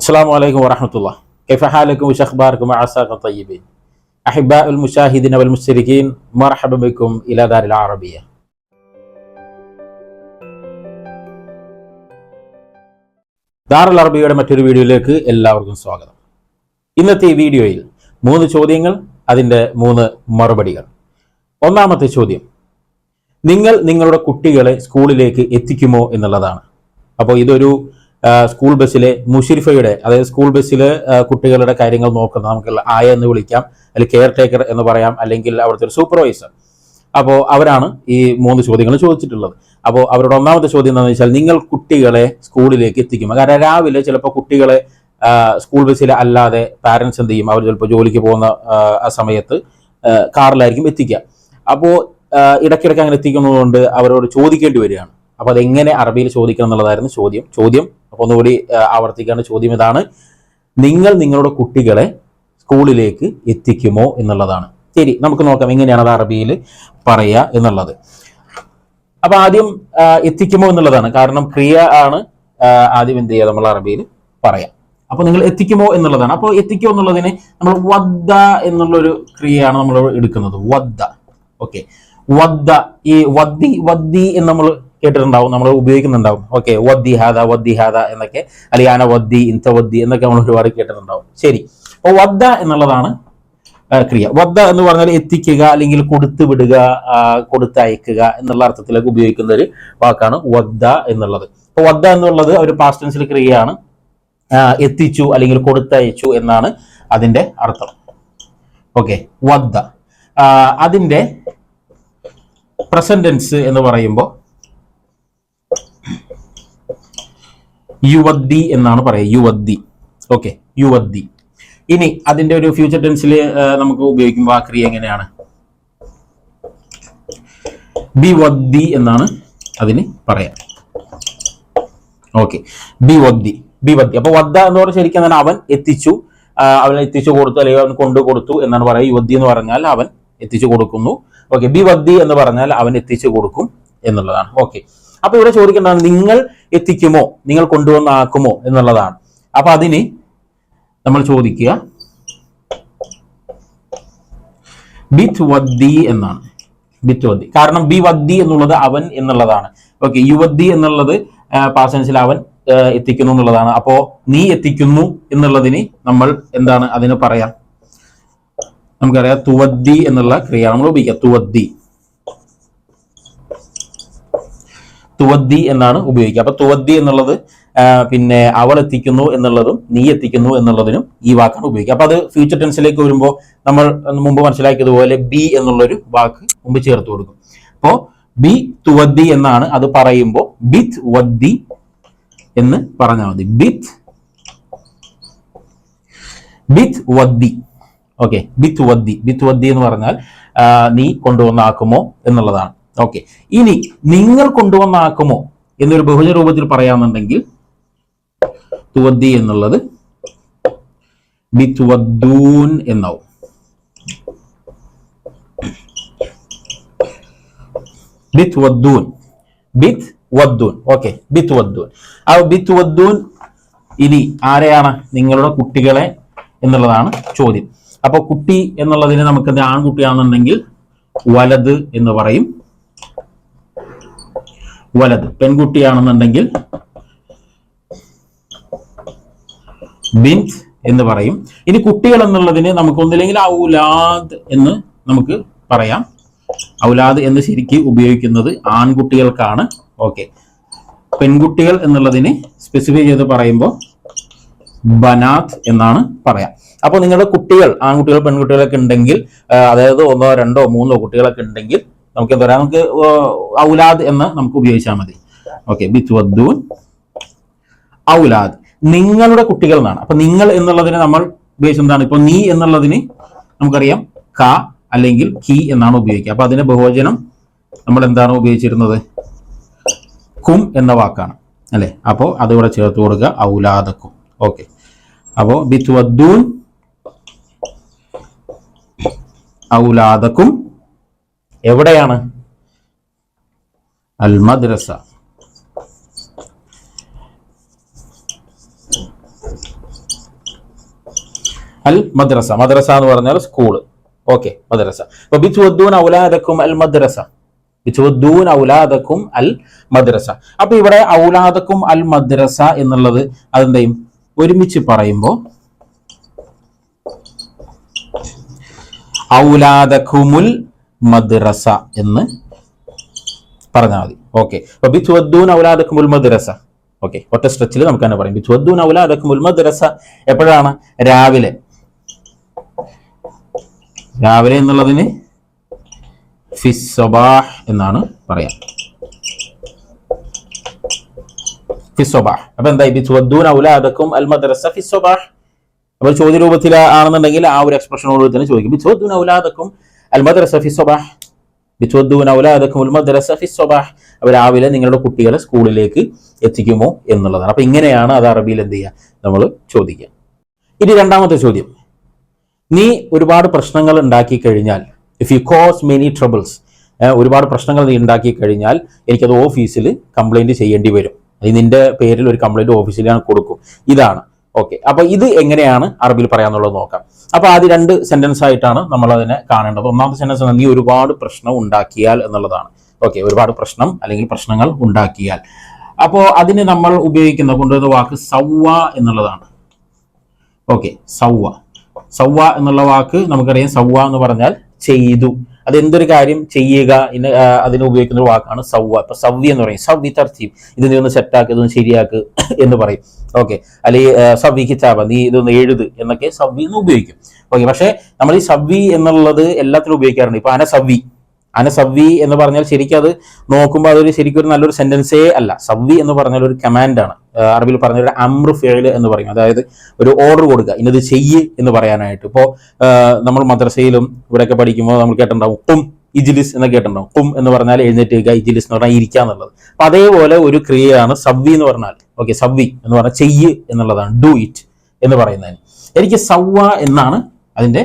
അസ്സാം വലൈക്കും വറഹമത്തുള്ള. കൈഫഹാലക്കും ഷഹ്ബാർക്കും ആസാഖ് തയ്യബീൻ. അഹിബ ഉൽ മുഷാഹിദിൻ مرحبا بكم മർഹബബിക്കും دار അറബിയ. ദാറുൽ അറബിയുടെ മറ്റൊരു വീഡിയോയിലേക്ക് എല്ലാവർക്കും സ്വാഗതം. ഇന്നത്തെ ഈ വീഡിയോയിൽ മൂന്ന് ചോദ്യങ്ങൾ അതിന്റെ മൂന്ന് മറുപടികൾ. ഒന്നാമത്തെ ചോദ്യം നിങ്ങൾ നിങ്ങളുടെ കുട്ടികളെ സ്കൂളിലേക്ക് എത്തിക്കുമോ എന്നുള്ളതാണ്. അപ്പോൾ ഇതൊരു സ്കൂൾ ബസ്സിലെ മുഷിരിഫയുടെ അതായത് സ്കൂൾ ബസ്സിൽ കുട്ടികളുടെ കാര്യങ്ങൾ നോക്കുന്ന നമുക്ക് ആയ എന്ന് വിളിക്കാം അല്ലെങ്കിൽ കെയർ ടേക്കർ എന്ന് പറയാം അല്ലെങ്കിൽ അവിടുത്തെ ഒരു സൂപ്പർവൈസർ അപ്പോൾ അവരാണ് ഈ മൂന്ന് ചോദ്യങ്ങൾ ചോദിച്ചിട്ടുള്ളത്. അപ്പോൾ അവരുടെ ഒന്നാമത്തെ ചോദ്യം എന്താണെന്ന് വെച്ചാൽ നിങ്ങൾ കുട്ടികളെ സ്കൂളിലേക്ക് എത്തിക്കും. കാരണം രാവിലെ ചിലപ്പോൾ കുട്ടികളെ സ്കൂൾ ബസ്സിൽ അല്ലാതെ പാരൻസ് എന്ത് ചെയ്യും? അവർ ചിലപ്പോൾ ജോലിക്ക് പോകുന്ന ആ സമയത്ത് കാറിലായിരിക്കും എത്തിക്കുക. അപ്പോൾ ഇടയ്ക്കിടയ്ക്ക് അങ്ങനെ എത്തിക്കുന്നതുകൊണ്ട് അവരോട് ചോദിക്കേണ്ടി വരികയാണ്. അപ്പോൾ അതെങ്ങനെ അറബിയിൽ ചോദിക്കണം എന്നുള്ളതായിരുന്നു ചോദ്യം. ചോദ്യം അപ്പോൾ ഒന്നുകൂടി ആവർത്തിക്കാണ് ചോദ്യം ഇതാണ്. നിങ്ങൾ നിങ്ങളുടെ കുട്ടികളെ സ്കൂളിലേക്ക് എത്തിക്കുമോ എന്നുള്ളതാണ്. ശരി നമുക്ക് നോക്കാം എങ്ങനെയാണ് അത് അറബിയിൽ പറയുക എന്നുള്ളത്. അപ്പൊ ആദ്യം എത്തിക്കുമോ എന്നുള്ളതാണ്. കാരണം ക്രിയ ആണ് ആദ്യം എന്ത് ചെയ്യുക നമ്മൾ അറബിയിൽ പറയാം. അപ്പൊ നിങ്ങൾ എത്തിക്കുമോ എന്നുള്ളതാണ്. അപ്പോൾ എത്തിക്കുമോ എന്നുള്ളതിന് നമ്മൾ വദ്ദ എന്നുള്ളൊരു ക്രിയയാണ് നമ്മൾ എടുക്കുന്നത്. വദ്ദ. ഓക്കെ. വദ്ദ. ഈ വദ്ദി വദ്ദി എന്ന് നമ്മൾ കേട്ടിട്ടുണ്ടാവും നമ്മൾ ഉപയോഗിക്കുന്നുണ്ടാവും. ഓക്കെ വദ്ദി ഹാദ വദ്ദി ഹാദ എന്നൊക്കെ അലിയാന വദ്ദി ഇൻത വദ്ദി എന്നൊക്കെ നമ്മൾ ഒരുപാട് കേട്ടിട്ടുണ്ടാവും. ശരി അപ്പോൾ വദ്ദ എന്നുള്ളതാണ് ക്രിയ. വദ്ദ എന്ന് പറഞ്ഞാൽ എത്തിക്കുക അല്ലെങ്കിൽ കൊടുത്തു വിടുക കൊടുത്തയക്കുക എന്നുള്ള അർത്ഥത്തിലേക്ക് ഉപയോഗിക്കുന്ന ഒരു വാക്കാണ് വദ്ദ എന്നുള്ളത്. അപ്പോൾ വദ്ദ എന്നുള്ളത് ഒരു പാസ്റ്റ് ടെൻസിൽ ക്രിയയാണ്. എത്തിച്ചു അല്ലെങ്കിൽ കൊടുത്തയച്ചു എന്നാണ് അതിന്റെ അർത്ഥം. ഓക്കെ വദ്ദ. അതിന്റെ പ്രസന്റൻസ് എന്ന് പറയുമ്പോൾ യുവദ്ദി എന്നാണ് പറയുക. യുവദ്ദി ഓക്കെ യുവദ്ദി ഇനി അതിന്റെ ഒരു ഫ്യൂച്ചർ ടെൻസിൽ നമുക്ക് ഉപയോഗിക്കുമ്പോൾ ആ ക്രിയ എങ്ങനെയാണ്? ബി വദ്ദി എന്നാണ് അതിന് പറയാം. ഓക്കെ ബിവദ്ദി. ബി വദ്ദി അപ്പൊ വദ്ദ എന്ന് പറഞ്ഞാൽ ശരിക്കും അവൻ എത്തിച്ചു. അവൻ എത്തിച്ചു കൊടുത്തു അല്ലെങ്കിൽ അവൻ കൊണ്ടു കൊടുത്തു എന്നാണ് പറയുക. യുവദ്ദി എന്ന് പറഞ്ഞാൽ അവൻ എത്തിച്ചു കൊടുക്കുന്നു. ഓക്കെ ബി വദ്ദി എന്ന് പറഞ്ഞാൽ അവൻ എത്തിച്ചു കൊടുക്കും എന്നുള്ളതാണ്. ഓക്കെ അപ്പൊ ഇവിടെ ചോദിക്കേണ്ടതാണ് നിങ്ങൾ എത്തിക്കുമോ? നിങ്ങൾ കൊണ്ടുവന്നാക്കുമോ എന്നുള്ളതാണ്. അപ്പൊ അതിന് നമ്മൾ ചോദിക്കുക ബിത് വദ്ദി എന്നാണ്. ബിത് വദ്ദി. കാരണം ബി വദ്ദി എന്നുള്ളത് അവൻ എന്നുള്ളതാണ്. ഓക്കെ യുവദ്ദി എന്നുള്ളത് പാസൻസിൽ അവൻ എത്തിക്കുന്നു എന്നുള്ളതാണ്. അപ്പോ നീ എത്തിക്കുന്നു എന്നുള്ളതിന് നമ്മൾ എന്താണ് അതിന് പറയാം? നമുക്കറിയാം തുവദ്ദി എന്നുള്ള ക്രിയ നമ്മൾ ഉപയോഗിക്കുക. തുവദ്ദി തുവദ്ദി എന്നാണ് ഉപയോഗിക്കുക. അപ്പൊ തുവദ്ദി എന്നുള്ളത് പിന്നെ അവൾ എത്തിക്കുന്നു എന്നുള്ളതും നീ എത്തിക്കുന്നു എന്നുള്ളതിനും ഈ വാക്കാണ് ഉപയോഗിക്കുക. അപ്പൊ അത് ഫ്യൂച്ചർ ടെൻസിലേക്ക് വരുമ്പോൾ നമ്മൾ മുമ്പ് മനസ്സിലാക്കിയതുപോലെ ബി എന്നുള്ളൊരു വാക്ക് മുമ്പ് ചേർത്ത് കൊടുക്കും. അപ്പോ ബി തുവദ്ദി എന്നാണ് അത് പറയുമ്പോൾ ബിത് വദ്ദി എന്ന് പറഞ്ഞാൽ മതി. Bit bit വദ്ദി. ഓക്കെ ബിത്ത് വദ്ദി. ബിത്ത് വദ്ദി എന്ന് പറഞ്ഞാൽ നീ കൊണ്ടുവന്നാക്കുമോ എന്നുള്ളതാണ്. ഓക്കെ ഇനി നിങ്ങൾ കൊണ്ടുവന്ന കൊണ്ടുവന്നാക്കുമോ എന്നൊരു ബഹുജ രൂപത്തിൽ പറയാമെന്നുണ്ടെങ്കിൽ തുവദ്ദി എന്നുള്ളത് ബിത്വദ്ദൂൻ എന്നാവും. ബിത് വദ്ദൂൻ ബിത് വദ്ദൂൻ ഓക്കെ ബിത് വദ്ദൂൻ ആ ബിത് വദ്ദൂൻ ഇനി ആരെയാണ്? നിങ്ങളുടെ കുട്ടികളെ എന്നുള്ളതാണ് ചോദ്യം. അപ്പൊ കുട്ടി എന്നുള്ളതിന് നമുക്ക് ആൺകുട്ടിയാണെന്നുണ്ടെങ്കിൽ വലത് എന്ന് പറയും. വലത്. പെൺകുട്ടിയാണെന്നുണ്ടെങ്കിൽ ബിൻസ് എന്ന് പറയും. ഇനി കുട്ടികൾ എന്നുള്ളതിന് നമുക്ക് ഒന്നില്ലെങ്കിൽ ഔലാദ് എന്ന് നമുക്ക് പറയാം. ഔലാദ് എന്ന് ശരിക്ക് ഉപയോഗിക്കുന്നത് ആൺകുട്ടികൾക്കാണ്. ഓക്കെ. പെൺകുട്ടികൾ എന്നുള്ളതിന് സ്പെസിഫൈ ചെയ്ത് പറയുമ്പോൾ ബനാത് എന്നാണ് പറയാം. അപ്പോൾ നിങ്ങളുടെ കുട്ടികൾ ആൺകുട്ടികൾ പെൺകുട്ടികളൊക്കെ ഉണ്ടെങ്കിൽ അതായത് ഒന്നോ രണ്ടോ മൂന്നോ കുട്ടികളൊക്കെ ഉണ്ടെങ്കിൽ നമുക്ക് എന്താ പറയാ നമുക്ക് ഔലാദ് എന്ന് നമുക്ക് ഉപയോഗിച്ചാൽ മതി. ഓക്കെ ബിത്വദ്ദൂൻ ഔലാദ്. നിങ്ങളുടെ കുട്ടികൾ എന്നാണ്. അപ്പൊ നിങ്ങൾ എന്നുള്ളതിന് നമ്മൾ ഉപയോഗിച്ചത് എന്താണ്? ഇപ്പൊ നീ എന്നുള്ളതിന് നമുക്കറിയാം ക അല്ലെങ്കിൽ കി എന്നാണ് ഉപയോഗിക്കുക. അപ്പൊ അതിന്റെ ബഹുവചനം നമ്മൾ എന്താണ് ഉപയോഗിച്ചിരുന്നത്? കും എന്ന വാക്കാണ്. അല്ലെ? അപ്പോ അതിവിടെ ചേർത്ത് കൊടുക്കുക ഔലാദക്കും. ഓക്കെ. അപ്പോ ബിത്വദ്ദൂൻ ഔലാദക്കും എവിടെയാണ്? അൽ മദ്രസ അൽ മദ്രസ മദ്രസ എന്ന് പറഞ്ഞാൽ സ്കൂൾ ഓക്കെ മദ്രസ. അപ്പൊ ബിച്ചുദ്ദൂൻ ഔലാദക്കും അൽ മദ്രസ ബിച്ചുവദ്ദൂൻ ഔലാദക്കും അൽ മദ്രസ അപ്പൊ ഇവിടെ ഔലാദക്കും അൽ മദ്രസ എന്നുള്ളത് അതെന്തെയും? ഒരുമിച്ച് പറയുമ്പോൾ ഔലാദക്കുമുൽ മദ്രസ എന്ന് പറഞ്ഞാൽ മതി. ഓക്കെ അപ്പൊ ബിച്ചുവദ്ദൂൻ ഔലാദക്കുമുൽ മദ്രസ. ഓക്കെ ഒറ്റ സ്ട്രെച്ചിൽ നമുക്ക് തന്നെ പറയും. ബിച്ചുവദ്ദൂൻ ഔലാദക്കുമുൽ മദ്രസ എപ്പോഴാണ്? രാവിലെ. രാവിലെ എന്നുള്ളതിന് ഫിസ്സബാഹ് എന്നാണ് പറയാം. ഫിസ്സബാഹ് അപ്പൊ എന്തായി? ബിച്ചുവദ്ദൂൻ ഔലാദക്കും അൽ മദ്രസ ഫിസ്സബാഹ് അപ്പോൾ ചോദ്യ രൂപത്തിൽ ആണെന്നുണ്ടെങ്കിൽ ആ ഒരു എക്സ്പ്രഷനോട് തന്നെ ചോദിക്കും. ബിച്ചുവദ്ദൂൻ ഔലാദക്കും അൽ മദ്രസ ഫിസ്സബാഹ് ബിച്ചുവദ്ദൂൻ ഔലാദക്കും അൽ മദ്രസ ഫിസ്സബാഹ് അപ്പോൾ നിങ്ങളുടെ കുട്ടികളെ സ്കൂളിലേക്ക് എത്തിക്കുമോ എന്നുള്ളതാണ്. അപ്പോൾ ഇങ്ങനെയാണ് അത് അറബിയിൽ എന്ത് ചെയ്യുക? നമ്മൾ ചോദിക്കുക. ഇനി രണ്ടാമത്തെ ചോദ്യം. നീ ഒരുപാട് പ്രശ്നങ്ങൾ ഉണ്ടാക്കി കഴിഞ്ഞാൽ if you cause many troubles ഒരുപാട് പ്രശ്നങ്ങൾ നീ ഉണ്ടാക്കി കഴിഞ്ഞാൽ എനിക്കത് ഓഫീസിൽ കംപ്ലൈന്റ് ചെയ്യേണ്ടി വരും. അല്ലെങ്കിൽ നിന്റെ പേരിൽ ഒരു കംപ്ലൈന്റ് ഓഫീസിൽ കൊടുക്കും. ഇതാണ്. ഓക്കെ അപ്പൊ ഇത് എങ്ങനെയാണ് അറബിയിൽ പറയാന്നുള്ളത് നോക്കാം. അപ്പൊ ആദ്യം രണ്ട് സെന്റൻസ് ആയിട്ടാണ് നമ്മൾ അതിനെ കാണേണ്ടത്. ഒന്നാമത്തെ സെന്റൻസ് നീ ഒരുപാട് പ്രശ്നം ഉണ്ടാക്കിയാൽ എന്നുള്ളതാണ്. ഓക്കെ ഒരുപാട് പ്രശ്നം അല്ലെങ്കിൽ പ്രശ്നങ്ങൾ ഉണ്ടാക്കിയാൽ. അപ്പോൾ അതിന് നമ്മൾ ഉപയോഗിക്കുന്ന കൊണ്ടുവരുന്ന വാക്ക് സവ്വ എന്നുള്ളതാണ്. ഓക്കെ സവ്വ സവ്വ എന്നുള്ള വാക്ക് നമുക്കറിയാം സവ്വ എന്ന് പറഞ്ഞാൽ ചെയ്തു. അത് എന്തൊരു കാര്യം ചെയ്യുക ഇന്ന് അതിന് ഉപയോഗിക്കുന്ന ഒരു വാക്കാണ് സവ്വ. ഇപ്പൊ സവ്വി എന്ന് പറയും. സവ്വി തർത്തീബ്. ഇത് നീ ഒന്ന് സെറ്റാക്ക് ഇതൊന്ന് ശരിയാക്ക് എന്ന് പറയും. ഓക്കെ അല്ലെങ്കിൽ സവ്വി കിതാബ നീ ഇതൊന്ന് എഴുത് എന്നൊക്കെ സവ്വി എന്ന് ഉപയോഗിക്കും. ഓക്കെ പക്ഷേ നമ്മൾ ഈ സവ്വി എന്നുള്ളത് എല്ലാത്തിലും ഉപയോഗിക്കാറുണ്ട്. ഇപ്പൊ അന സവ്വി. അന സവ്വി എന്ന് പറഞ്ഞാൽ ശരിക്കും അത് നോക്കുമ്പോൾ അതൊരു ശരിക്കും ഒരു നല്ലൊരു സെന്റൻസേ അല്ല. സവ്വി എന്ന് പറഞ്ഞാൽ ഒരു കമാൻഡാണ് അറബിൽ പറഞ്ഞ ഒരു അമ്രു ഫേൽ എന്ന് പറയും. അതായത് ഒരു ഓർഡർ കൊടുക്കുക ഇന്നത് ചെയ്യ് എന്ന് പറയാനായിട്ട്. ഇപ്പോൾ നമ്മൾ മദ്രസയിലും ഇവിടെയൊക്കെ പഠിക്കുമ്പോൾ നമ്മൾ കേട്ടിട്ടുണ്ടാവും കും ഇജിലിസ് എന്ന് കേട്ടിട്ടുണ്ടാവും. കും എന്ന് പറഞ്ഞാൽ എഴുന്നേറ്റ് നിൽക്കുക ഇജിലിസ് എന്ന് പറഞ്ഞാൽ ഇരിക്കുക എന്നുള്ളത്. അപ്പൊ അതേപോലെ ഒരു ക്രിയയാണ് സവ്വി എന്ന് പറഞ്ഞാൽ. ഓക്കെ സവ്വി എന്ന് പറഞ്ഞാൽ ചെയ്യ് എന്നുള്ളതാണ് ഡു ഇറ്റ് എന്ന് പറയുന്നതിന്. എനിക്ക് സവ്വ എന്നാണ് അതിന്റെ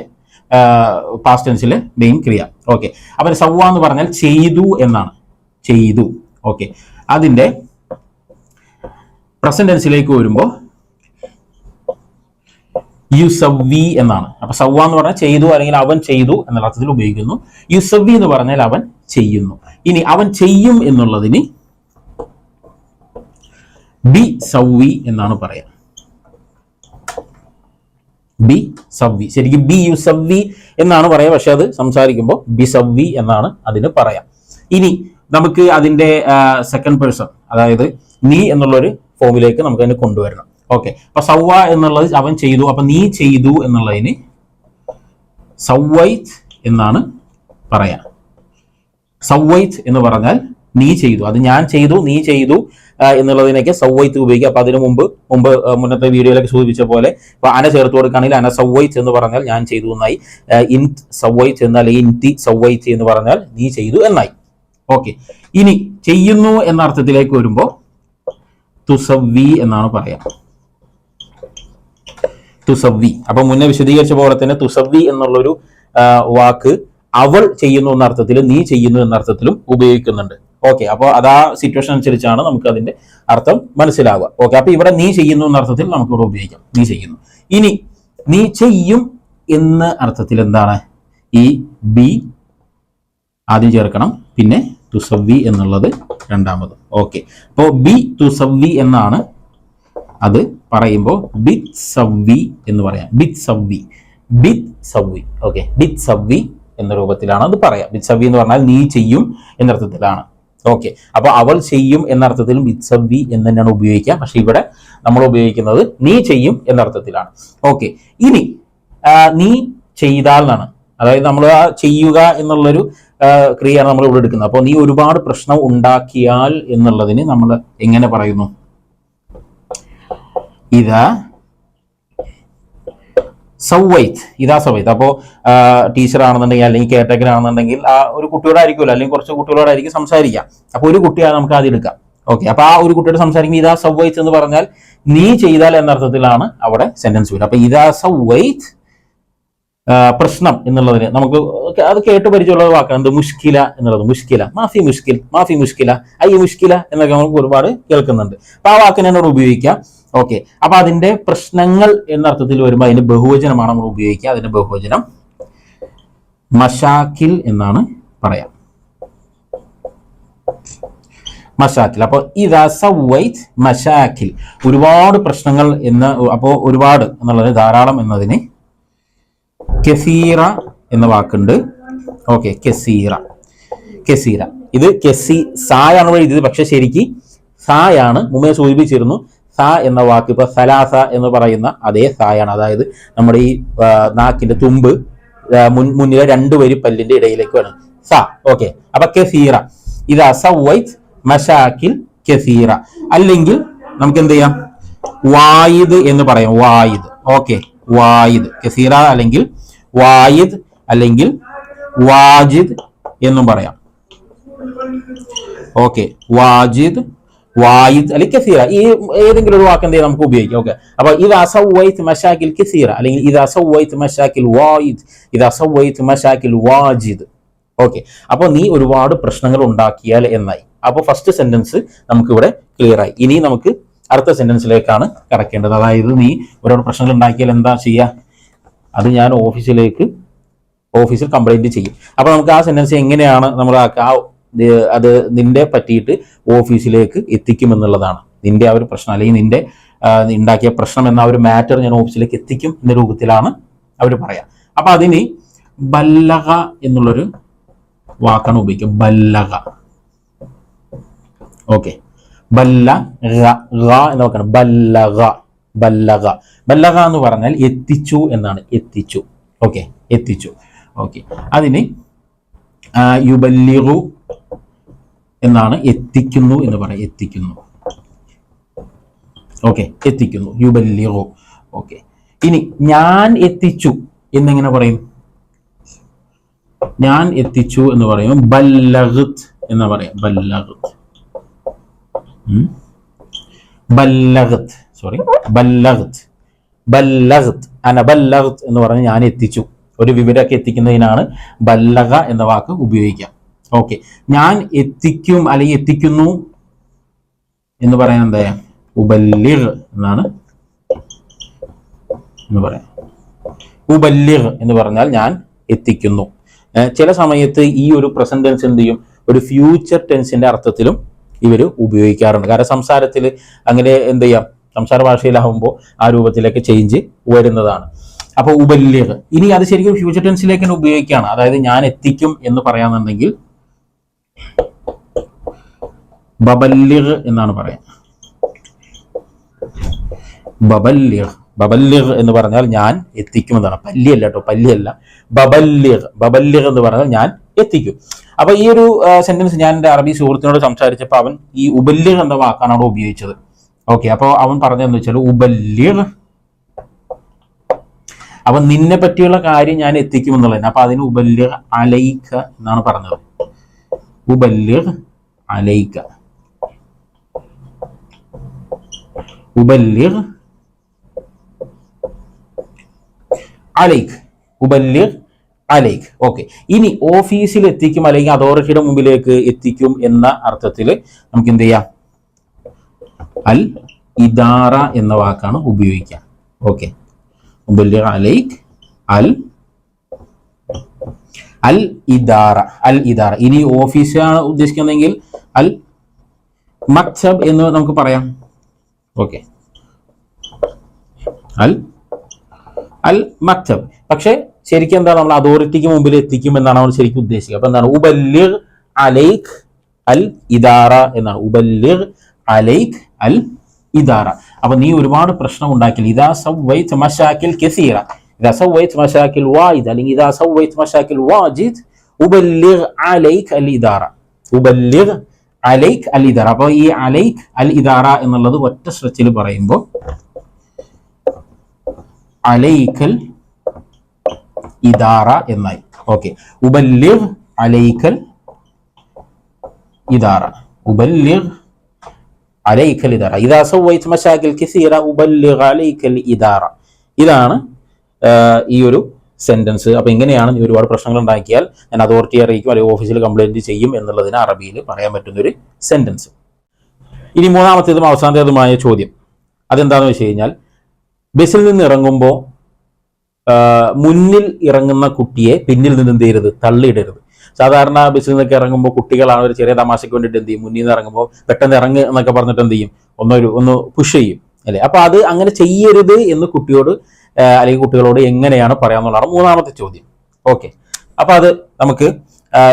പാസ്റ്റ് ടെൻസിലെ മെയിൻ ക്രിയ. ഓക്കെ അപ്പൊ സവ്വ എന്ന് പറഞ്ഞാൽ ചെയ്തു എന്നാണ്. ചെയ്തു. ഓക്കെ അതിന്റെ പ്രസന്റ് ടെൻസിലേക്ക് വരുമ്പോൾ യുസവ്വി എന്നാണ്. അപ്പൊ സവ്വ എന്ന് പറഞ്ഞാൽ ചെയ്തു അല്ലെങ്കിൽ അവൻ ചെയ്തു എന്നുള്ള അർത്ഥത്തിൽ ഉപയോഗിക്കുന്നു. യുസവ്വി എന്ന് പറഞ്ഞാൽ അവൻ ചെയ്യുന്നു. ഇനി അവൻ ചെയ്യും എന്നുള്ളതിന് ബി സവ്വി എന്നാണ് പറയാം. ബി സവ്വി. ശരിക്കും ബി യു സവ്വി എന്നാണ് പറയാം പക്ഷെ അത് സംസാരിക്കുമ്പോൾ ബി സവ്വി എന്നാണ് അതിന് പറയാം. ഇനി നമുക്ക് അതിന്റെ സെക്കൻഡ് പേഴ്സൺ അതായത് നീ എന്നുള്ളൊരു ഫോമിലേക്ക് നമുക്ക് അതിനെ കൊണ്ടുവരണം. ഓക്കെ. അപ്പൊ സവ്വ എന്നുള്ളത് അവൻ ചെയ്തു. അപ്പൊ നീ ചെയ്തു എന്നുള്ളതിന് സവ്വൈത്ത് എന്നാണ് പറയാം. സവ്വൈത്ത് എന്ന് പറഞ്ഞാൽ നീ ചെയ്തു. അത് ഞാൻ ചെയ്തു നീ ചെയ്തു എന്നുള്ളതിനൊക്കെ സൗവൈത്ത് ഉപയോഗിക്കുക. അപ്പൊ അതിനു മുമ്പ് മുമ്പ് മുന്നത്തെ വീഡിയോയിലൊക്കെ സൂചിപ്പിച്ച പോലെ ഇപ്പൊ അന ചേർത്ത് കൊടുക്കുകയാണെങ്കിൽ അന സവ്വൈത്ത് എന്ന് പറഞ്ഞാൽ ഞാൻ ചെയ്തു എന്നായി. ഇൻ സവ്വൈത്ത് എന്ന് അല്ലെങ്കിൽ ഇൻതി സവ്വൈത്ത് എന്ന് പറഞ്ഞാൽ നീ ചെയ്തു എന്നായി. ഓക്കെ. ഇനി ചെയ്യുന്നു എന്ന അർത്ഥത്തിലേക്ക് വരുമ്പോൾ തുസവി എന്നാണ് പറയാം. തുസവി അപ്പൊ മുന്നേ വിശദീകരിച്ച പോലെ തന്നെ തുസവി എന്നുള്ളൊരു വാക്ക് അവൾ ചെയ്യുന്നു എന്ന അർത്ഥത്തിലും നീ ചെയ്യുന്നു എന്ന അർത്ഥത്തിലും ഉപയോഗിക്കുന്നുണ്ട്. ഓക്കെ അപ്പോൾ അത് ആ സിറ്റുവേഷൻ അനുസരിച്ചാണ് നമുക്ക് അതിന്റെ അർത്ഥം മനസ്സിലാവുക. ഓക്കെ അപ്പോൾ ഇവിടെ നീ ചെയ്യുന്നു എന്ന അർത്ഥത്തിൽ നമുക്ക് ഇവിടെ ഉപയോഗിക്കാം. നീ ചെയ്യുന്നു. ഇനി നീ ചെയ്യും എന്ന അർത്ഥത്തിൽ എന്താണ്? ഈ ബി ആദ്യം ചേർക്കണം പിന്നെ തുസവ്വി എന്നുള്ളത് രണ്ടാമത്. ഓക്കെ അപ്പോൾ ബി തുസവ്വി എന്നാണ് അത് പറയുമ്പോൾ ബിത് സവ്വി എന്ന് പറയാം. ബിത് സവ്വി ബിത് സവ്വി ഓക്കെ ബിത് സവ്വി എന്ന രൂപത്തിലാണ് അത് പറയാം. ബിത് സവ്വി എന്ന് പറഞ്ഞാൽ നീ ചെയ്യും എന്നർത്ഥത്തിലാണ് ഓക്കെ അപ്പൊ അവൾ ചെയ്യും എന്നർത്ഥത്തിലും സവ്വി എന്ന് തന്നെയാണ് ഉപയോഗിക്കുക. പക്ഷെ ഇവിടെ നമ്മൾ ഉപയോഗിക്കുന്നത് നീ ചെയ്യും എന്നർത്ഥത്തിലാണ്. ഓക്കെ ഇനി നീ ചെയ്താൽ എന്നാണ്. അതായത് നമ്മൾ ആ ചെയ്യുക എന്നുള്ളൊരു ക്രിയയാണ് നമ്മൾ ഇവിടെ എടുക്കുന്നത്. അപ്പോൾ നീ ഒരുപാട് പ്രശ്നം ഉണ്ടാക്കിയാൽ എന്നുള്ളതിന് നമ്മൾ എങ്ങനെ പറയുന്നു? ഇതാ സൗവൈത്ത് ഇതാ സൗവൈത്ത് അപ്പോൾ ടീച്ചറാണെന്നുണ്ടെങ്കിൽ അല്ലെങ്കിൽ കെയർടേക്കർ ആണെന്നുണ്ടെങ്കിൽ ആ ഒരു കുട്ടിയോടായിരിക്കുമല്ലോ? അല്ലെങ്കിൽ കുറച്ച് കുട്ടികളോടായിരിക്കും സംസാരിക്കാം അപ്പോൾ ഒരു കുട്ടിയാണ് നമുക്ക് ആദ്യം എടുക്കാം ഓക്കെ അപ്പോൾ ആ ഒരു കുട്ടിയോട് സംസാരിക്കുമ്പോൾ ഇതാ സൗവൈത്ത് എന്ന് പറഞ്ഞാൽ നീ ചെയ്താൽ എന്ന അർത്ഥത്തിലാണ് അവിടെ സെന്റൻസ് വരിക. അപ്പോൾ ഇതാ സൗവൈത്ത് പ്രശ്നം എന്നുള്ളതിന് നമുക്ക് അത് കേട്ട് പരിചയമുള്ള വാക്കാണ് എന്ത്? മുഷ്കില എന്നുള്ളത്. മുഷ്കില. മാഫി മുഷ്കിൽ. മാഫി മുഷ്കില. ഐ മുഷ്കില എന്നൊക്കെ നമുക്ക് ഒരുപാട് കേൾക്കുന്നുണ്ട്. അപ്പൊ ആ വാക്കിനെ ഉപയോഗിക്കാം. ഓക്കെ അപ്പൊ അതിന്റെ പ്രശ്നങ്ങൾ എന്നർത്ഥത്തിൽ വരുമ്പോൾ അതിന്റെ ബഹുവചനമാണ് നമ്മൾ ഉപയോഗിക്കുക. അതിന്റെ ബഹുവചനം മഷാക്കിൽ എന്നാണ് പറയാം. മഷാക്കിൽ. അപ്പോൾ ഇതാ സവൈറ്റ് മഷാക്കിൽ. ഒരുപാട് പ്രശ്നങ്ങൾ എന്ന് അപ്പോൾ ഒരുപാട് എന്നുള്ളത് ധാരാളം എന്നതിന് കെസീറ എന്ന വാക്കുണ്ട്. ഓക്കെ കെസീറ. കെസീറ. ഇത് കെസി സായാണ് എഴുതിയത് പക്ഷെ ശരിക്ക് സായാണ് മുമ്പേ സൂചിപ്പിച്ചിരുന്നു. സ എന്ന വാക്ക് ഇപ്പൊ സലാസ എന്ന് പറയുന്ന അതേ സായാണ്. അതായത് നമ്മുടെ ഈ നാക്കിന്റെ തുമ്പ് മുൻ മുന്നിലെ രണ്ട് വരി പല്ലിന്റെ ഇടയിലേക്ക് വേണം. സ. ഓക്കെ. അപ്പൊ കെസീറ. ഇത് അസവൈറ്റ് മഷാക്കിൽ കെസീറ. അല്ലെങ്കിൽ നമുക്ക് എന്ത് ചെയ്യാം? വായിദ് എന്ന് പറയാം. വായിദ്. ഓക്കെ. വായിദ്. കെസീറ അല്ലെങ്കിൽ വായിദ് അല്ലെങ്കിൽ വാജിദ് എന്നും പറയാം. ഓക്കെ. വാജിദ് വായിദ് അല്ലെങ്കിൽ കസീറ ഈ ഏതെങ്കിലും ഒരു വാക്ക് എന്ത് നമുക്ക് ഉപയോഗിക്കാം. ഓക്കെ അപ്പൊ ഇത് അസവൈത്ത് മഷാക്കിൽ കസീറ അല്ലെങ്കിൽ ഇത് അസവൈത്ത് മഷാക്കിൽ വായിദ് ഇത് അസവൈത്ത് മഷാക്കിൽ വാജിദ് ഓക്കെ അപ്പോൾ നീ ഒരുപാട് പ്രശ്നങ്ങൾ ഉണ്ടാക്കിയാൽ എന്നായി. അപ്പോൾ ഫസ്റ്റ് സെന്റൻസ് നമുക്ക് ഇവിടെ ക്ലിയർ ആയി. ഇനി നമുക്ക് അടുത്ത സെന്റൻസിലേക്കാണ് കടക്കേണ്ടത്. അതായത് നീ ഒരുപാട് പ്രശ്നങ്ങൾ ഉണ്ടാക്കിയാൽ എന്താ ചെയ്യുക അത് ഞാൻ ഓഫീസിലേക്ക് ഓഫീസിൽ കംപ്ലൈന്റ് ചെയ്യും. അപ്പൊ നമുക്ക് ആ സെന്റൻസ് എങ്ങനെയാണ് നമ്മൾ ആ അത് നിന്റെ പറ്റിയിട്ട് ഓഫീസിലേക്ക് എത്തിക്കുമെന്നുള്ളതാണ്. നിന്റെ ആ ഒരു പ്രശ്നം അല്ലെങ്കിൽ നിന്റെ ഉണ്ടാക്കിയ പ്രശ്നം എന്ന ഒരു മാറ്റർ ഞാൻ ഓഫീസിലേക്ക് എത്തിക്കും എന്ന രൂപത്തിലാണ് അവർ പറയാം. അപ്പൊ അതിന് ബല്ലക എന്നുള്ളൊരു വാക്കാണ് ഉപയോഗിക്കുക. ബല്ലക ഓക്കെ. ബല്ല എന്ന വാക്കാണ്. ബല്ലക ബല്ലക ബല്ലക എന്ന് പറഞ്ഞാൽ എത്തിച്ചു എന്നാണ്. എത്തിച്ചു. ഓക്കെ എത്തിച്ചു. ഓക്കെ. അതിന് ആ, യുബല്ലിഗു എന്നാണ് എത്തിക്കുന്നു എന്ന് പറയാം എത്തിക്കുന്നു. ഓക്കെ എത്തിക്കുന്നു. യുബല്ലിഗു. ഓക്കെ ഇനി ഞാൻ എത്തിച്ചു എന്നെങ്ങനെ പറയും. ഞാൻ എത്തിച്ചു എന്ന് പറയും ബല്ലഗത് എന്ന് പറയാം. ബല്ലഗത്. ബല്ലഗത്. സോറി ബല്ലഗത്. ബല്ലഗത്. അന ബല്ലഗത് എന്ന് പറഞ്ഞ് ഞാൻ എത്തിച്ചു. ഒരു വിവരമൊക്കെ എത്തിക്കുന്നതിനാണ് ബല്ലഗ എന്ന വാക്ക് ഉപയോഗിക്കാം ഓക്കെ ഞാൻ എത്തിക്കും അല്ലെങ്കിൽ എത്തിക്കുന്നു എന്ന് പറയാൻ എന്താ? ഉബല്ലിർ എന്നാണ്. എന്ന് പറയാം. ഉബല്ലിർ എന്ന് പറഞ്ഞാൽ ഞാൻ എത്തിക്കുന്നു. ചില സമയത്ത് ഈ ഒരു പ്രസന്റ് ടെൻസ് എന്ത് ചെയ്യും? ഒരു ഫ്യൂച്ചർ ടെൻസിന്റെ അർത്ഥത്തിലും ഇവർ ഉപയോഗിക്കാറുണ്ട്. കാരണം സംസാരത്തിൽ അങ്ങനെ എന്ത് ചെയ്യാം? സംസാര ഭാഷയിലാവുമ്പോൾ ആ രൂപത്തിലേക്ക് ചേഞ്ച് വരുന്നതാണ്. അപ്പോൾ ഉബല്ലിഗ്. ഇനി അത് ശരിക്കും ഫ്യൂച്ചർ ടെൻസിലേക്ക് ഉപയോഗിക്കുകയാണ്. അതായത് ഞാൻ എത്തിക്കും എന്ന് പറയാന്നുണ്ടെങ്കിൽ ബബല്ലിഗ് എന്നാണ് പറയാം. ബബല്ലിഗ് ബബല്ലിഗ് എന്ന് പറഞ്ഞാൽ ഞാൻ എത്തിക്കും എന്നാണ് പല്ലിയല്ല കേട്ടോ പല്ലിയല്ല. ബബല്ലിഗ് ബബല്ലിഗ് എന്ന് പറഞ്ഞാൽ ഞാൻ എത്തിക്കും. അപ്പൊ ഈ ഒരു സെന്റൻസ് ഞാൻ എന്റെ അറബി സുഹൃത്തിനോട് സംസാരിച്ചപ്പോൾ അവൻ ഈ ഉബല്ലിഗ് എന്ന വാക്കാണ് അവിടെ ഉപയോഗിച്ചത്. ഓക്കെ അപ്പോൾ അവൻ പറഞ്ഞതെന്ന് വെച്ചാൽ ഉബല്ലിഗ്. അപ്പൊ നിന്നെ പറ്റിയുള്ള കാര്യം ഞാൻ എത്തിക്കും എന്നുള്ളത് അപ്പൊ അതിന് ഉബല്ലിഗ് അലൈക്ക എന്നാണ് പറഞ്ഞത്. ഉബല്ലിഗ് അലൈക്ക ഉബല്ലിഗ് അലൈക്ക് ഉബല്ലിഗ് അലൈക്ക് ഓക്കെ. ഇനി ഓഫീസിൽ എത്തിക്കും അല്ലെങ്കിൽ അതോറിറ്റിയുടെ മുമ്പിലേക്ക് എത്തിക്കും എന്ന അർത്ഥത്തിൽ നമുക്ക് എന്ത് ചെയ്യാം? അൽ ഇദാറ എന്ന വാക്കാണ് ഉപയോഗിക്കുക. ഓക്കെ. മുബല്ലിഗ് അലൈക്ക് അൽ അൽ ഇദാറ അൽ ഇദാറ. ഇനി ഓഫീസാണ് ഉദ്ദേശിക്കുന്നതെങ്കിൽ അൽ മക്സബ് എന്ന് നമുക്ക് പറയാം. ഓക്കെ. അൽ അൽ മക്സബ്. പക്ഷേ ശരിക്കും എന്താണ് നമ്മൾ അതോറിറ്റിക്ക് മുമ്പിൽ എത്തിക്കും എന്നാണ് നമ്മൾ ശരിക്കും ഉദ്ദേശിക്കുക. അപ്പൊ എന്താണ്? ഉബല്ലിഗ് അലൈഖ് അൽ ഇദാറ എന്നാണ്. ഉബല്ലിഗ് അലൈഖ് അൽ ഇദാറ. അപ്പൊ നീ ഒരുപാട് പ്രശ്നം ഉണ്ടാക്കില്ല ഇതാ വൈ മശാക്കിൽ കസീറ. ഇതാ സവ്വൈത്ത് മശാക്കിൽ വായിദ് അല്ലെങ്കിൽ ഇതാ സവ്വൈത്ത് മശാക്കിൽ വാജിദ് ഉബല്ലിഗ് അലൈഖ് അൽ ഇദാറ ഉബല്ലിഗ് അലൈഖ് അൽ ഇദാറ അപ്പൊ ഈ അലൈഖ് അൽ ഇദാറ എന്നുള്ളത് ഒറ്റ സ്ട്രെച്ചിൽ പറയുമ്പോൾ അലൈക്കൽ ഇദാറ എന്നായി ഓക്കെ ഉബല്ലിഗ് അലൈക്കൽ ഇദാറ ഉബല്ലിഗ് അലൈക്കൽ ഇദാറ ഇദാ സവൈത്ത് മശാക്കിൽ കസീറ ഉബല്ലിഗ് അലൈക്കൽ ഇദാറ ഇതാണ് ആ, ഈ ഒരു സെന്റൻസ് അപ്പൊ ഇങ്ങനെയാണ് നീ ഒരുപാട് പ്രശ്നങ്ങൾ ഉണ്ടാക്കിയാൽ ഞാൻ അതോറിറ്റി അറിയിക്കും അല്ലെങ്കിൽ ഓഫീസിൽ കംപ്ലൈന്റ് ചെയ്യും എന്നുള്ളതിന് അറബിയിൽ പറയാൻ പറ്റുന്ന ഒരു സെന്റൻസ് ഇനി മൂന്നാമത്തേതും അവസാനത്തേതുമായ ചോദ്യം. അതെന്താണെന്ന് വെച്ച് കഴിഞ്ഞാൽ ബസ്സിൽ നിന്ന് ഇറങ്ങുമ്പോൾ മുന്നിൽ ഇറങ്ങുന്ന കുട്ടിയെ പിന്നിൽ നിന്ന് എന്ത് ചെയ്യരുത്? തള്ളിയിടരുത്. സാധാരണ ബസ്സിൽ നിന്നൊക്കെ ഇറങ്ങുമ്പോൾ കുട്ടികളാണ് ഒരു ചെറിയ തമാശയ്ക്ക് വേണ്ടിയിട്ട് എന്ത് ചെയ്യും? മുന്നിൽ നിന്ന് ഇറങ്ങുമ്പോൾ പെട്ടെന്ന് ഇറങ്ങ് എന്നൊക്കെ പറഞ്ഞിട്ട് എന്ത് ചെയ്യും? ഒന്നൊരു ഒന്ന് പുഷ് ചെയ്യും. അല്ലെ? അപ്പൊ അത് അങ്ങനെ ചെയ്യരുത് എന്ന് കുട്ടിയോട് അല്ലെങ്കിൽ കുട്ടികളോട് എങ്ങനെയാണ് പറയാമെന്നുള്ളതാണ് മൂന്നാമത്തെ ചോദ്യം. ഓക്കെ അപ്പൊ അത് നമുക്ക്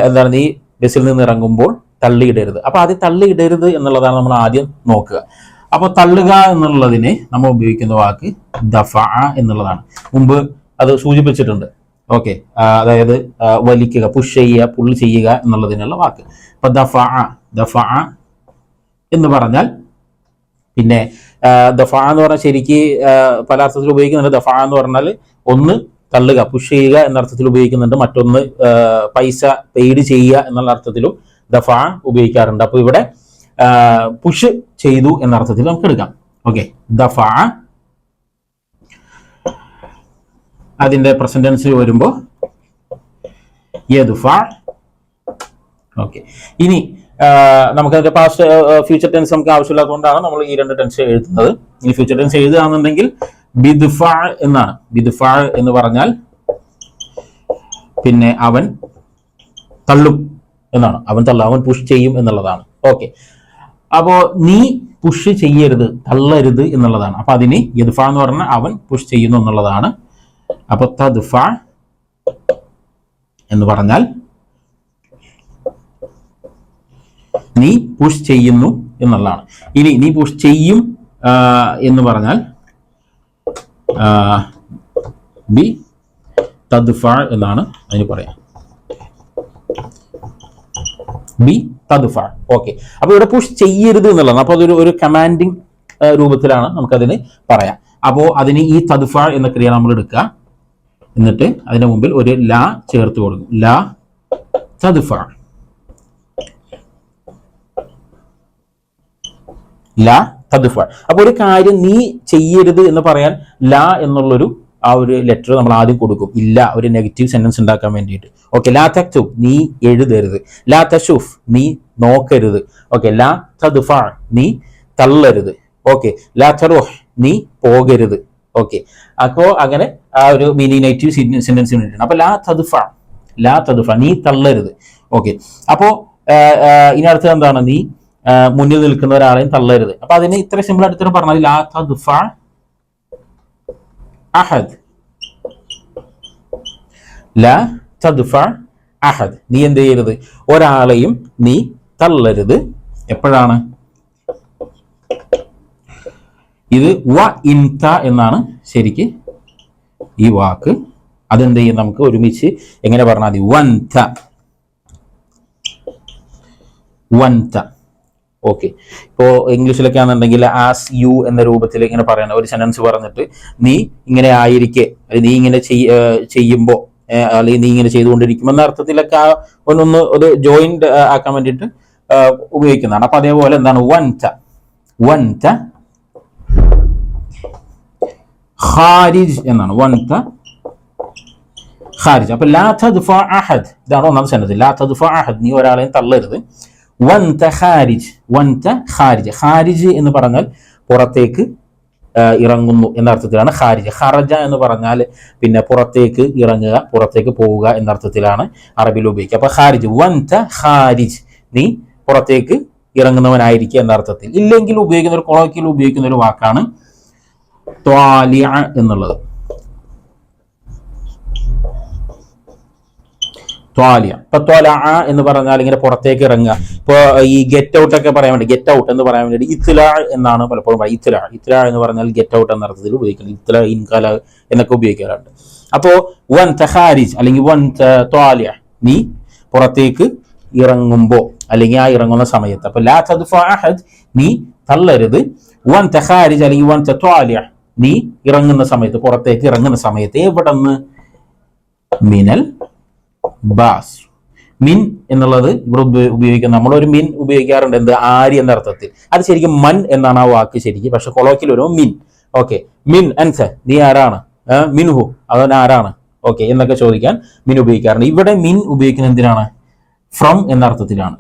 എന്താണ് ഈ ബസ്സിൽ നിന്ന് ഇറങ്ങുമ്പോൾ തള്ളിയിടരുത് അപ്പൊ ആദ്യം തള്ളിയിടരുത് എന്നുള്ളതാണ് നമ്മൾ ആദ്യം നോക്കുക. അപ്പൊ തള്ളുക എന്നുള്ളതിന് നമ്മൾ ഉപയോഗിക്കുന്ന വാക്ക് ദഫ എന്നുള്ളതാണ്. മുമ്പ് അത് സൂചിപ്പിച്ചിട്ടുണ്ട്. ഓക്കെ അതായത് വലിക്കുക പുഷ് ചെയ്യുക പുൾ ചെയ്യുക എന്നുള്ളതിനുള്ള വാക്ക്. അപ്പൊ ദഫ ദഫ എന്ന് പറഞ്ഞാൽ പിന്നെ ദഫ എന്ന് പറഞ്ഞാൽ ശരിക്ക് പല അർത്ഥത്തിൽ ഉപയോഗിക്കുന്നുണ്ട്. ദഫ എന്ന് പറഞ്ഞാൽ ഒന്ന് തള്ളുക പുഷ് ചെയ്യുക എന്ന അർത്ഥത്തിൽ ഉപയോഗിക്കുന്നുണ്ട്. മറ്റൊന്ന് പൈസ പെയ്ഡ് ചെയ്യുക എന്നുള്ള അർത്ഥത്തിലും ദഫ ഉപയോഗിക്കാറുണ്ട്. അപ്പോൾ ഇവിടെ പുഷ് ചെയ്തു എന്ന അർത്ഥത്തിൽ നമുക്ക് എടുക്കാം. ഓക്കെ ദഫ. അതിന്റെ പ്രസന്റൻസ് വരുമ്പോൾ യദുഫ. ഓക്കെ ഇനി നമുക്ക് പാസ്റ്റ് ഫ്യൂച്ചർ ടെൻസ് നമുക്ക് ആവശ്യമില്ലാത്തതുകൊണ്ടാണ് നമ്മൾ ഈ രണ്ട് ടെൻസ് എഴുതുന്നത്. ഈ ഫ്യൂച്ചർ ടെൻസ് എഴുതുകയാണെന്നുണ്ടെങ്കിൽ ബിദ്ഫ എന്നാണ്. ബിദ്ഫ എന്ന് പറഞ്ഞാൽ പിന്നെ അവൻ തള്ളും എന്നാണ്. അവൻ തള്ളും അവൻ പുഷ് ചെയ്യും എന്നുള്ളതാണ്. ഓക്കെ അപ്പോ നീ പുഷ് ചെയ്യരുത് തള്ളരുത് എന്നുള്ളതാണ്. അപ്പൊ അതിന് യദ്ഫ എന്ന് പറഞ്ഞാൽ അവൻ പുഷ് ചെയ്യുന്നു എന്നുള്ളതാണ്. അപ്പൊ തദ്ഫ എന്ന് പറഞ്ഞാൽ നീ പുഷ് ചെയ്യുന്നു എന്നുള്ളതാണ്. ഇനി നീ പുഷ് ചെയ്യും എന്ന് പറഞ്ഞാൽ ബി തദ്ഫ എന്നാണ് അതിന് പറയാം. ബി തദ്ഫ. ഓക്കെ അപ്പൊ ഇവിടെ പുഷ് ചെയ്യരുത് എന്നുള്ളതാണ്. അപ്പൊ അതൊരു ഒരു കമാൻഡിങ് രൂപത്തിലാണ് നമുക്കതിന് പറയാം. അപ്പോ അതിന് ഈ തദ്ഫ എന്ന ക്രിയ നമ്മൾ എടുക്കുക. എന്നിട്ട് അതിന് മുമ്പിൽ ഒരു ലാ ചേർത്ത് കൊടുക്കും. ലാ തദ്ഫ. ലാ തദ്ഫ. അപ്പോൾ ഒരു കാര്യം നീ ചെയ്യരുത് എന്ന് പറയാൻ ലാ എന്നുള്ളൊരു ആ ഒരു ലെറ്റർ നമ്മൾ ആദ്യം കൊടുക്കും. ഇല്ല ഒരു നെഗറ്റീവ് സെന്റൻസ് ഉണ്ടാക്കാൻ വേണ്ടിയിട്ട്. ഓക്കെ ലാ തക്തുബ് നീ എഴുതരുത്. ലാ തഷുഫ് നീ നോക്കരുത്. ഓക്കെ ലാ തദ്ഫ നീ തള്ളരുത്. ഓക്കെ ലാ തറുഹ് നീ പോകരുത്. ഓക്കെ അപ്പോൾ അങ്ങനെ ആ ഒരു മിനി നെഗറ്റീവ് സെന്റൻസ് വേണ്ടിയിട്ടാണ്. അപ്പോൾ ലാ തദ്ഫ ലാ തദ്ഫ നീ തള്ളരുത്. ഓക്കെ അപ്പോൾ ഇനി അടുത്തത് എന്താണ്? നീ മുന്നിൽ നിൽക്കുന്ന ഒരാളെയും തള്ളരുത്. അപ്പൊ അതിന് ഇത്ര സിമ്പിൾ അടുത്തിട്ട് പറഞ്ഞാൽ ലാ തദ്ഫ അഹദ്. ലാ തദ്ഫ അഹദ്. നീ എന്ത് ചെയ്യരുത്? ഒരാളെയും നീ തള്ളരുത്. എപ്പോഴാണ്? ഇത് വ ഇൻത എന്നാണ് ശരിക്ക് ഈ വാക്ക്. അതെന്ത് ചെയ്യും? നമുക്ക് ഒരുമിച്ച് എങ്ങനെ പറഞ്ഞാൽ മതി. വൻത വൻത ഓക്കെ ഇപ്പോ ഇംഗ്ലീഷിലൊക്കെ ആണെന്നുണ്ടെങ്കിൽ ആസ് യു എന്ന രൂപത്തിൽ ഇങ്ങനെ പറയണം ഒരു സെന്റൻസ് പറഞ്ഞിട്ട് നീ ഇങ്ങനെ ആയിരിക്കെ നീ ഇങ്ങനെ ചെയ്യുമ്പോൾ അല്ലെങ്കിൽ നീ ഇങ്ങനെ ചെയ്തുകൊണ്ടിരിക്കും എന്ന അർത്ഥത്തിലൊക്കെ ആ ഒന്നൊന്ന് ഒരു ജോയിന്റ് ആക്കാൻ വേണ്ടിയിട്ട് ഉപയോഗിക്കുന്നതാണ്. അപ്പൊ അതേപോലെ എന്താണ്? വൻ ച വൻ ച ഖാരിജ് എന്നാണ്. വൻ ത ഖാരിജ്. അപ്പൊ ലാ തദ്ഫ അഹദ്. ഇതാണ് ഒന്നാമത്തെ സെന്റൻസ് ലാ തദ്ഫ അഹദ്. നീ ഒരാളെയും തള്ളരുത്. ഖാരിജ് ഖാരിജ്. എന്ന് പറഞ്ഞാൽ പുറത്തേക്ക് ഇറങ്ങുന്നു എന്ന അർത്ഥത്തിലാണ് ഖാരിജ്. ഖറജ എന്ന് പറഞ്ഞാൽ പിന്നെ പുറത്തേക്ക് ഇറങ്ങുക പുറത്തേക്ക് പോവുക എന്ന അർത്ഥത്തിലാണ് അറബിയിൽ ഉപയോഗിക്കുക. അപ്പൊ ഖാരിജ് വൻത ഖാരിജ്. നീ പുറത്തേക്ക് ഇറങ്ങുന്നവനായിരിക്കുക എന്ന അർത്ഥത്തിൽ. ഇല്ലെങ്കിൽ ഉപയോഗിക്കുന്ന ഒരു കൊളോക്കിയിൽ ഉപയോഗിക്കുന്ന ഒരു വാക്കാണ് ത്വാലിഅ എന്നുള്ളത്. ത്വാലിയ. ഇപ്പൊ ആ എന്ന് പറഞ്ഞാൽ ഇങ്ങനെ പുറത്തേക്ക് ഇറങ്ങുക. ഇപ്പൊ ഈ ഗെറ്റ് ഔട്ട് ഒക്കെ പറയാൻ വേണ്ടി ഗെറ്റ് ഔട്ട് എന്ന് പറയാൻ വേണ്ടി ഇത്ല എന്നാണ് പലപ്പോഴും ഇത്ല ഇത്ല എന്ന് പറഞ്ഞാൽ ഗെറ്റ് ഔട്ട് എന്ന അർത്ഥത്തിൽ ഉപയോഗിക്കുന്നത്. ഇത്ല ഇൻകാല എന്നൊക്കെ ഉപയോഗിക്കാറുണ്ട്. അപ്പോ വൻ തഹാരിജ് അല്ലെങ്കിൽ വൻ ത്വാലിയ നീ പുറത്തേക്ക് ഇറങ്ങുമ്പോ അല്ലെങ്കിൽ ആ ഇറങ്ങുന്ന സമയത്ത്. അപ്പൊ ലാ തദ്ഫ അഹദ് നീ തള്ളരുത്. വൻ തഹാരിജ് അല്ലെങ്കിൽ വൻ ത്വാലിയ നീ ഇറങ്ങുന്ന സമയത്ത് പുറത്തേക്ക് ഇറങ്ങുന്ന സമയത്ത് എവിടെ നിന്ന് മിനൽ ബാസ്. മിൻ എന്നുള്ളത് ഇവിടെ ഉപയോഗിക്കുന്നത് ഉപയോഗിക്കുന്ന നമ്മളൊരു മിൻ ഉപയോഗിക്കാറുണ്ട്. എന്ത്? ആരി എന്ന അർത്ഥത്തിൽ. അത് ശരിക്കും മൻ എന്നാണ് ആ വാക്ക് ശരിക്കും. പക്ഷെ കൊളോക്കിൽ വരുമ്പോൾ മിൻ. ഓക്കെ. മിൻ അൻസ. നീ ആരാണ്? മിൻഹു. അവൻ ആരാണ്? ഓക്കെ. എന്നൊക്കെ ചോദിക്കാൻ മിൻ ഉപയോഗിക്കാറുണ്ട്. ഇവിടെ മിൻ ഉപയോഗിക്കുന്നത് എന്തിനാണ്? ഫ്രം എന്ന അർത്ഥത്തിലാണ്.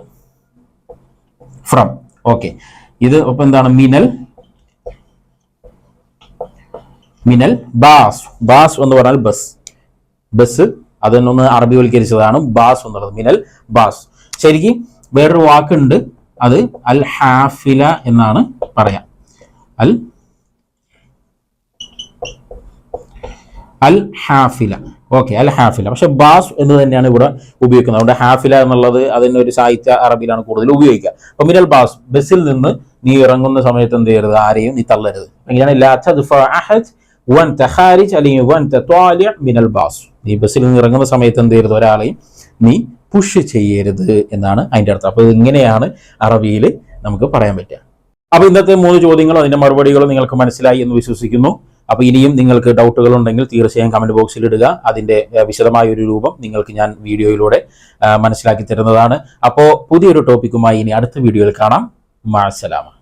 ഫ്രം. ഓക്കെ. ഇത് ഒപ്പം എന്താണ്? മിനൽ. മിനൽ ബാസ്. ബാസ് എന്ന് പറഞ്ഞാൽ ബസ്. ബസ് അതിനൊന്ന് അറബിവൽക്കരിച്ചതാണ് ബാസ് എന്നുള്ളത്. മിനൽ ബാസ്. ശരിക്കും വേറൊരു വാക്കുണ്ട് അത് അൽ ഹാഫില എന്നാണ് പറയാം. അൽ അൽ ഹാഫില. ഓക്കെ അൽ ഹാഫില. പക്ഷെ ബാസ് എന്ന് തന്നെയാണ് ഇവിടെ ഉപയോഗിക്കുന്നത്. അതുകൊണ്ട് ഹാഫില എന്നുള്ളത് അതിന്റെ ഒരു സാഹിത്യ അറബിയിലാണ് കൂടുതൽ ഉപയോഗിക്കുക. അപ്പൊ മിനൽ ബാസ് ബസ്സിൽ നിന്ന് നീ ഇറങ്ങുന്ന സമയത്ത് എന്ത് ചെയ്യരുത്? ആരെയും നീ തള്ളരുത്. അങ്ങനെയാണ് മിനൽ ബാസ്. നീ ബസ്സിൽ നിന്ന് ഇറങ്ങുന്ന സമയത്ത് എന്ത് ചെയ്യരുത്? ഒരാളെയും നീ പുഷ് ചെയ്യരുത് എന്നാണ് അതിന്റെ അർത്ഥം. അപ്പോൾ ഇങ്ങനെയാണ് അറബിയിൽ നമുക്ക് പറയാൻ പറ്റുക. അപ്പോൾ ഇന്നത്തെ മൂന്ന് ചോദ്യങ്ങളും അതിന്റെ മറുപടികളും നിങ്ങൾക്ക് മനസ്സിലായി എന്ന് വിശ്വസിക്കുന്നു. അപ്പോൾ ഇനിയും നിങ്ങൾക്ക് ഡൗട്ടുകൾ ഉണ്ടെങ്കിൽ തീർച്ചയായും കമന്റ് ബോക്സിൽ ഇടുക. അതിന്റെ വിശദമായ ഒരു രൂപം നിങ്ങൾക്ക് ഞാൻ വീഡിയോയിലൂടെ മനസ്സിലാക്കി തരുന്നതാണ്. അപ്പോൾ പുതിയൊരു ടോപ്പിക്കുമായി ഇനി അടുത്ത വീഡിയോയിൽ കാണാം. മാസലാമ